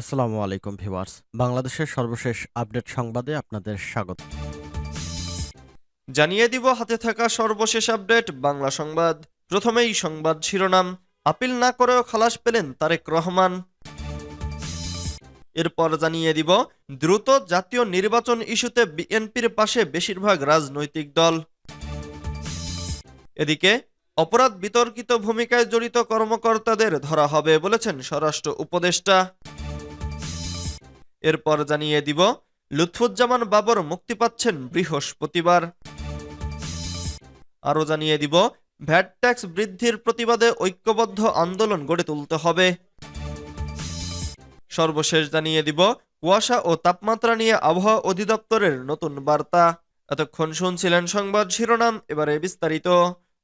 আসসালামু আলাইকুম ভিউয়ার্স। বাংলাদেশের সর্বশেষ আপডেট সংবাদে আপনাদের স্বাগত। জানিয়ে দিব হাতে থাকা সর্বশেষ আপডেট, বাংলা সংবাদ। প্রথমেই সংবাদ শিরোনাম, আপিল না করেও খালাস পেলেন তারেক রহমান। এরপর জানিয়ে দিব, দ্রুত জাতীয় নির্বাচন ইস্যুতে বিএনপির পাশে বেশিরভাগ রাজনৈতিক দল। এদিকে, অপরাধ বিতর্কিত ভূমিকায় জড়িত কর্মকর্তাদের ধরা হবে বলেছেন স্বরাষ্ট্র উপদেষ্টা। এরপর জানিয়ে দিব, লুৎফুজ্জামান বাবর মুক্তি পাচ্ছেন বৃহস্পতিবার। আরও জানিয়ে দিব, ভ্যাট ট্যাক্স বৃদ্ধির প্রতিবাদে ঐক্যবদ্ধ আন্দোলন গড়ে তুলতে হবে। সর্বশেষ জানিয়ে দিব, কুয়াশা ও তাপমাত্রা নিয়ে আবহাওয়া অধিদপ্তরের নতুন বার্তা। এতক্ষণ শুনছিলেন সংবাদ শিরোনাম, এবারে বিস্তারিত।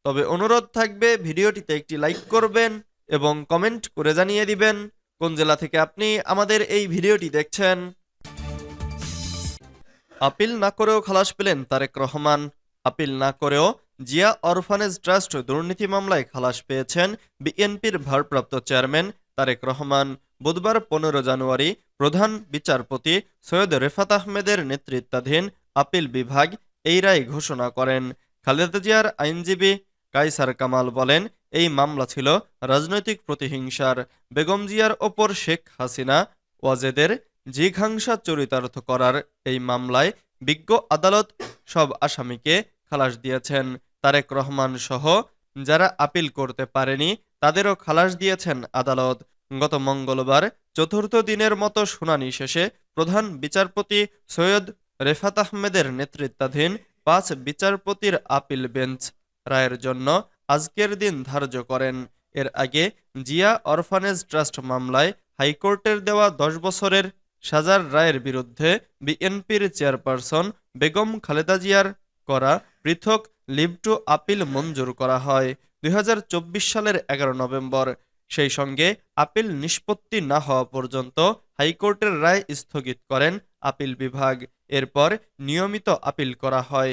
তবে অনুরোধ থাকবে, ভিডিওটিতে একটি লাইক করবেন এবং কমেন্ট করে জানিয়ে দিবেন। কোন জেলা থেকে আপনি আমাদের এই ভিডিওটি দেখছেন? আপিল না করেও খালাস পেলেন তারেক রহমান। আপিল না করেও জিয়া অরফানেজ ট্রাস্ট দুর্নীতি মামলায় খালাস পেয়েছেন বিএনপির ভারপ্রাপ্ত চেয়ারম্যান তারেক রহমান। বুধবার পনেরো জানুয়ারি প্রধান বিচারপতি সৈয়দ রেফাত আহমেদের নেতৃত্বাধীন আপিল বিভাগ এই রায় ঘোষণা করেন। খালেদা জিয়ার আইনজীবী কাইসার কামাল বলেন এই মামলা ছিল রাজনৈতিক প্রতিহিংসার। বেগম জিয়ার ওপর শেখ হাসিনা ওয়াজেদের জিঘাংসা চরিতার্থ করার এই মামলায় বিজ্ঞ আদালত সব আসামিকে খালাস দিয়েছেন। তারেক রহমান সহ যারা আপিল করতে পারেনি, তাদেরও খালাস দিয়েছেন আদালত। গত মঙ্গলবার চতুর্থ দিনের মতো শুনানি শেষে প্রধান বিচারপতি সৈয়দ রেফাত আহমেদের নেতৃত্বাধীন পাঁচ বিচারপতির আপিল বেঞ্চ রায়ের জন্য আজকের দিন ধার্য করেন। এর আগে জিয়া অরফানেজ ট্রাস্ট মামলায় হাইকোর্টের দেওয়া দশ বছরের সাজার রায়ের বিরুদ্ধে বিএনপির চেয়ারপারসন বেগম খালেদা জিয়ার করা পৃথক লিভ টু আপিল মঞ্জুর করা হয় দু হাজার চব্বিশ সালের এগারো নভেম্বর। সেই সঙ্গে আপিল নিষ্পত্তি না হওয়া পর্যন্ত হাইকোর্টের রায় স্থগিত করেন আপিল বিভাগ। এরপর নিয়মিত আপিল করা হয়।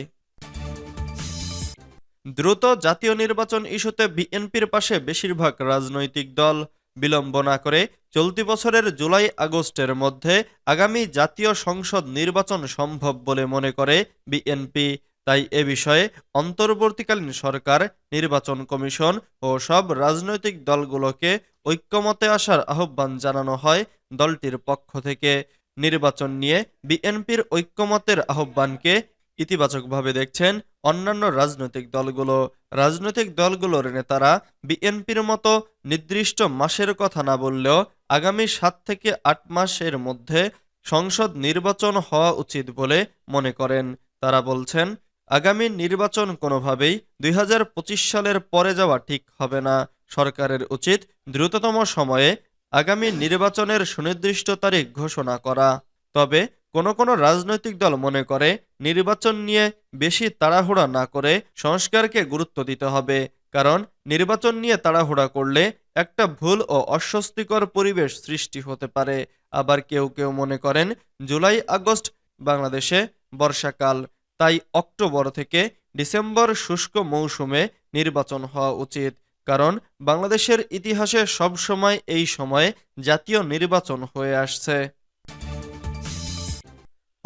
দ্রুত জাতীয় নির্বাচন ইস্যুতে বিএনপির পাশে বেশিরভাগ রাজনৈতিক দল বিলম্ব না করে চলতি বছরের জুলাই আগস্টের মধ্যে আগামী জাতীয় সংসদ নির্বাচন সম্ভব বলে মনে করে বিএনপি। তাই এ বিষয়ে অন্তর্বর্তীকালীন সরকার, নির্বাচন কমিশন ও সব রাজনৈতিক দলগুলোকে ঐক্যমতে আসার আহ্বান জানানো হয় দলটির পক্ষ থেকে। নির্বাচন নিয়ে বিএনপির ঐক্যমতের আহ্বানকে ইতিবাচকভাবে দেখছেন অন্যান্য রাজনৈতিক দলগুলো। রাজনৈতিক দলগুলোর নেতারা বিএনপির মতো নির্দিষ্ট মাসের কথা না বললেও আগামী সাত থেকে আট মাসের মধ্যে সংসদ নির্বাচন হওয়া উচিত বলে মনে করেন। তারা বলছেন, আগামী নির্বাচন কোনোভাবেই দুই হাজার পঁচিশ সালের পরে যাওয়া ঠিক হবে না। সরকারের উচিত দ্রুততম সময়ে আগামী নির্বাচনের সুনির্দিষ্ট তারিখ ঘোষণা করা। তবে কোনো কোনো রাজনৈতিক দল মনে করে নির্বাচন নিয়ে বেশি তাড়াহুড়া না করে সংস্কারকে গুরুত্ব দিতে হবে। কারণ নির্বাচন নিয়ে তাড়াহুড়া করলে একটা ভুল ও অস্বস্তিকর পরিবেশ সৃষ্টি হতে পারে। আবার কেউ কেউ মনে করেন জুলাই, আগস্ট বাংলাদেশে বর্ষাকাল। তাই অক্টোবর থেকে ডিসেম্বর শুষ্ক মৌসুমে নির্বাচন হওয়া উচিত। কারণ বাংলাদেশের ইতিহাসে সবসময় এই সময়ে জাতীয় নির্বাচন হয়ে আসছে।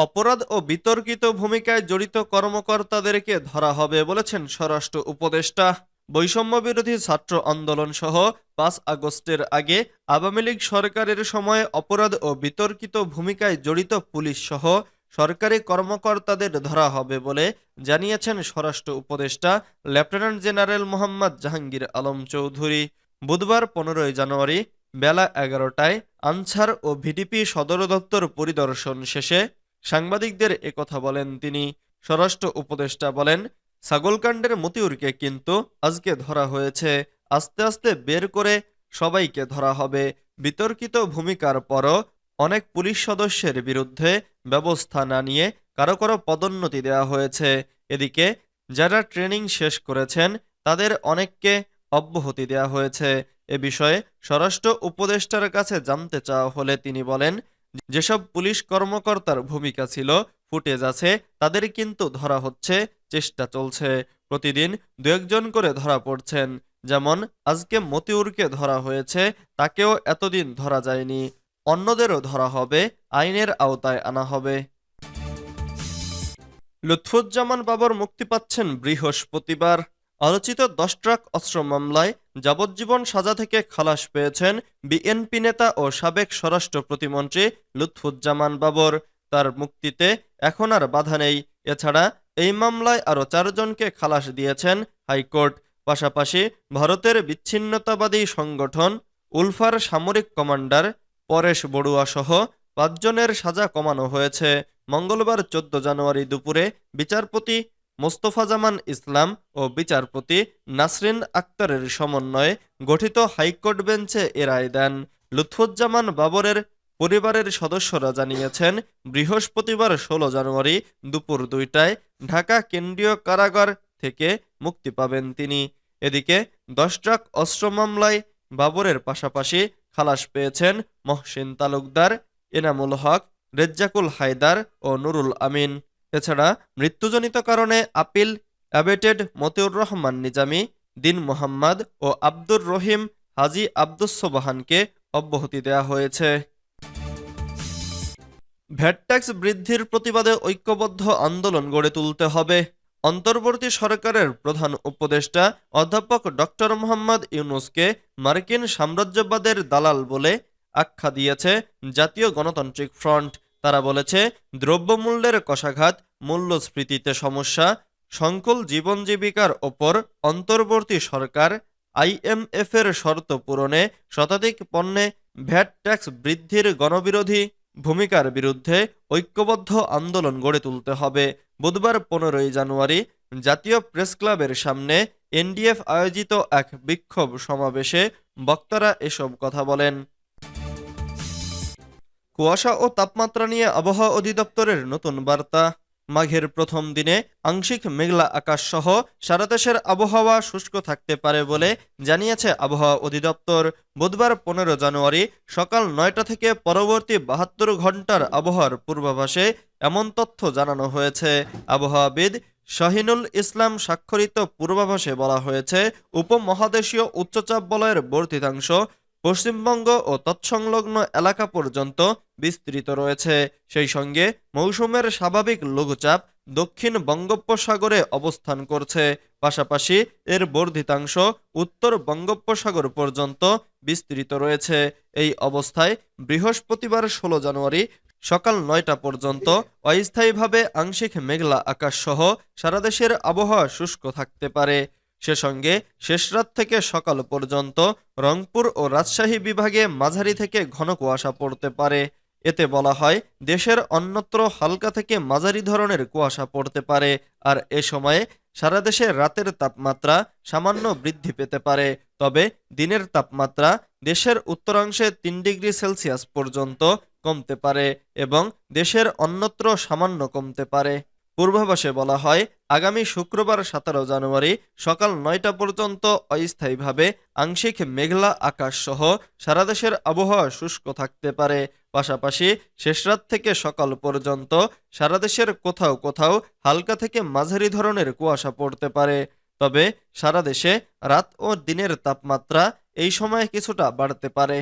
অপরাধ ও বিতর্কিত ভূমিকায় জড়িত কর্মকর্তাদেরকে ধরা হবে বলেছেন স্বরাষ্ট্র উপদেষ্টা। বৈষম্য বিরোধী ছাত্র আন্দোলন সহ পাঁচ আগস্টের আগে আওয়ামী লীগ সরকারের সময় অপরাধ ও বিতর্কিত ভূমিকায় জড়িত পুলিশ সহ সরকারি কর্মকর্তাদের ধরা হবে বলে জানিয়েছেন স্বরাষ্ট্র উপদেষ্টা, লেফটেন্যান্ট জেনারেল মোহাম্মদ জাহাঙ্গীর আলম চৌধুরী। বুধবার পনেরোই জানুয়ারি বেলা এগারোটায় আনসার ও ভিডিপি সদর দপ্তর পরিদর্শন শেষে সাংবাদিকদের একথা বলেন তিনি। স্বরাষ্ট্র উপদেষ্টা বলেন, ছাগলকাণ্ডের মতিউরকে কিন্তু আজকে ধরা হয়েছে। আস্তে আস্তে বের করে সবাইকে ধরা হবে। বিতর্কিত ভূমিকার পরও অনেক পুলিশ সদস্যের বিরুদ্ধে ব্যবস্থা না নিয়ে কারও কারও পদোন্নতি দেওয়া হয়েছে। এদিকে যারা ট্রেনিং শেষ করেছেন, তাদের অনেককে অব্যাহতি দেওয়া হয়েছে। এ বিষয়ে স্বরাষ্ট্র উপদেষ্টার কাছে জানতে চাওয়া হলে তিনি বলেন যেসব পুলিশ কর্মকর্তার ভূমিকা ছিল, ফুটেজ আছে তাদের কিন্তু ধরা হচ্ছে, চেষ্টা চলছে। প্রতিদিন দু একজন করে ধরা পড়ছেন। যেমন, আজকে মতিউরকে ধরা হয়েছে, তাকেও এতদিন ধরা যায়নি। অন্যদেরও ধরা হবে, আইনের আওতায় আনা হবে। লুৎফুজ্জামান বাবর মুক্তি পাচ্ছেন বৃহস্পতিবার। আলোচিত দশ ট্রাক অস্ত্র মামলায় যাবজ্জীবন সাজা থেকে খালাস পেয়েছেন বিএনপি নেতা ও সাবেক স্বরাষ্ট্র প্রতিমন্ত্রী লুৎফুজ্জামান বাবর। তার মুক্তিতে এখন আর বাধা নেই। এছাড়া এই মামলায় আরও চারজনকে খালাস দিয়েছেন হাইকোর্ট। পাশাপাশি ভারতের বিচ্ছিন্নতাবাদী সংগঠন উলফার সামরিক কমান্ডার পরেশ বড়ুয়া সহ পাঁচজনের সাজা কমানো হয়েছে। মঙ্গলবার চোদ্দ জানুয়ারি দুপুরে বিচারপতি মোস্তফা জামান ইসলাম ও বিচারপতি নাসরিন আক্তারের সমন্বয়ে গঠিত হাইকোর্ট বেঞ্চে এ রায় দেন। লুৎফুজ্জামান বাবরের পরিবারের সদস্যরা জানিয়েছেন, বৃহস্পতিবার ষোলো জানুয়ারি দুপুর দুইটায় ঢাকা কেন্দ্রীয় কারাগার থেকে মুক্তি পাবেন তিনি। এদিকে দশ ট্রাক অস্ত্র মামলায় বাবরের পাশাপাশি খালাস পেয়েছেন মহসিন তালুকদার, এনামুল হক, রেজ্জাকুল হায়দার ও নুরুল আমিন। এছাড়া মৃত্যুজনিত কারণে আপিল অ্যাবেটেড মতিউর রহমান নিজামি, দিন মোহাম্মদ ও আব্দুর রহিম হাজি আব্দুস সোবাহানকে অব্যাহতি দেয়া হয়েছে। ভ্যাট ট্যাক্স বৃদ্ধির প্রতিবাদে ঐক্যবদ্ধ আন্দোলন গড়ে তুলতে হবে। অন্তর্বর্তী সরকারের প্রধান উপদেষ্টা অধ্যাপক ডক্টর মোহাম্মদ ইউনুসকে মার্কিন সাম্রাজ্যবাদের দালাল বলে আখ্যা দিয়েছে জাতীয় গণতান্ত্রিক ফ্রন্ট। তারা বলেছে, দ্রব্যমূল্যের কষাঘাত, মূল্যস্ফীতিতে সমস্যা, সংকুল জীবন জীবিকার ওপর অন্তর্বর্তী সরকার, আইএমএফ এর শর্ত পূরণে শতাধিক পণ্যে ভ্যাট ট্যাক্স বৃদ্ধির গণবিরোধী ভূমিকার বিরুদ্ধে ঐক্যবদ্ধ আন্দোলন গড়ে তুলতে হবে। বুধবার পনেরোই জানুয়ারি জাতীয় প্রেস ক্লাবের সামনে এনডিএফ আয়োজিত এক বিক্ষোভ সমাবেশে বক্তারা এসব কথা বলেন। কুয়াশা ও তাপমাত্রা নিয়ে আবহাওয়া অধিদপ্তরের নতুন বার্তা। মাঘের প্রথম দিনে আংশিক মেঘলা আকাশ সহ সারা দেশের আবহাওয়া শুষ্ক থাকতে পারে বলে জানিয়েছে আবহাওয়া অধিদপ্তর। বুধবার পনেরো জানুয়ারি সকাল নয়টা থেকে পরবর্তী বাহাত্তর ঘণ্টার আবহাওয়ার পূর্বাভাসে এমন তথ্য জানানো হয়েছে। আবহাওয়াবিদ শাহিনুল ইসলাম স্বাক্ষরিত পূর্বাভাসে বলা হয়েছে, উপমহাদেশীয় উচ্চচাপ বলয়ের বর্ধিতাংশ পশ্চিমবঙ্গ ও তৎসংলগ্ন এলাকা পর্যন্ত বিস্তৃত রয়েছে। সেই সঙ্গে মৌসুমের স্বাভাবিক লঘুচাপ দক্ষিণ বঙ্গোপসাগরে অবস্থান করছে। পাশাপাশি এর বর্ধিতাংশ উত্তর বঙ্গোপসাগর পর্যন্ত বিস্তৃত রয়েছে। এই অবস্থায় বৃহস্পতিবার ষোলো জানুয়ারি সকাল নয়টা পর্যন্ত অস্থায়ীভাবে আংশিক মেঘলা আকাশ সহ সারা দেশের আবহাওয়া শুষ্ক থাকতে পারে। সে সঙ্গে শেষ রাত থেকে সকাল পর্যন্ত রংপুর ও রাজশাহী বিভাগে মাঝারি থেকে ঘন কুয়াশা পড়তে পারে। এতে বলা হয়, দেশের অন্যত্র হালকা থেকে মাঝারি ধরনের কুয়াশা পড়তে পারে আর এ সময়ে সারা দেশে রাতের তাপমাত্রা সামান্য বৃদ্ধি পেতে পারে। তবে দিনের তাপমাত্রা দেশের উত্তরাংশে তিন ডিগ্রি সেলসিয়াস পর্যন্ত কমতে পারে এবং দেশের অন্যত্র সামান্য কমতে পারে। পূর্বাভাসে বলা হয়, আগামী শুক্রবার সতেরো জানুয়ারি সকাল নয়টা পর্যন্ত অস্থায়ীভাবে আংশিক মেঘলা আকাশ সহ সারা দেশের আবহাওয়া শুষ্ক থাকতে পারে। পাশাপাশি শেষরাত থেকে সকাল পর্যন্ত সারাদেশের কোথাও কোথাও হালকা থেকে মাঝারি ধরনের কুয়াশা পড়তে পারে। তবে সারা দেশে রাত ও দিনের তাপমাত্রা এই সময়ে কিছুটা বাড়তে পারে।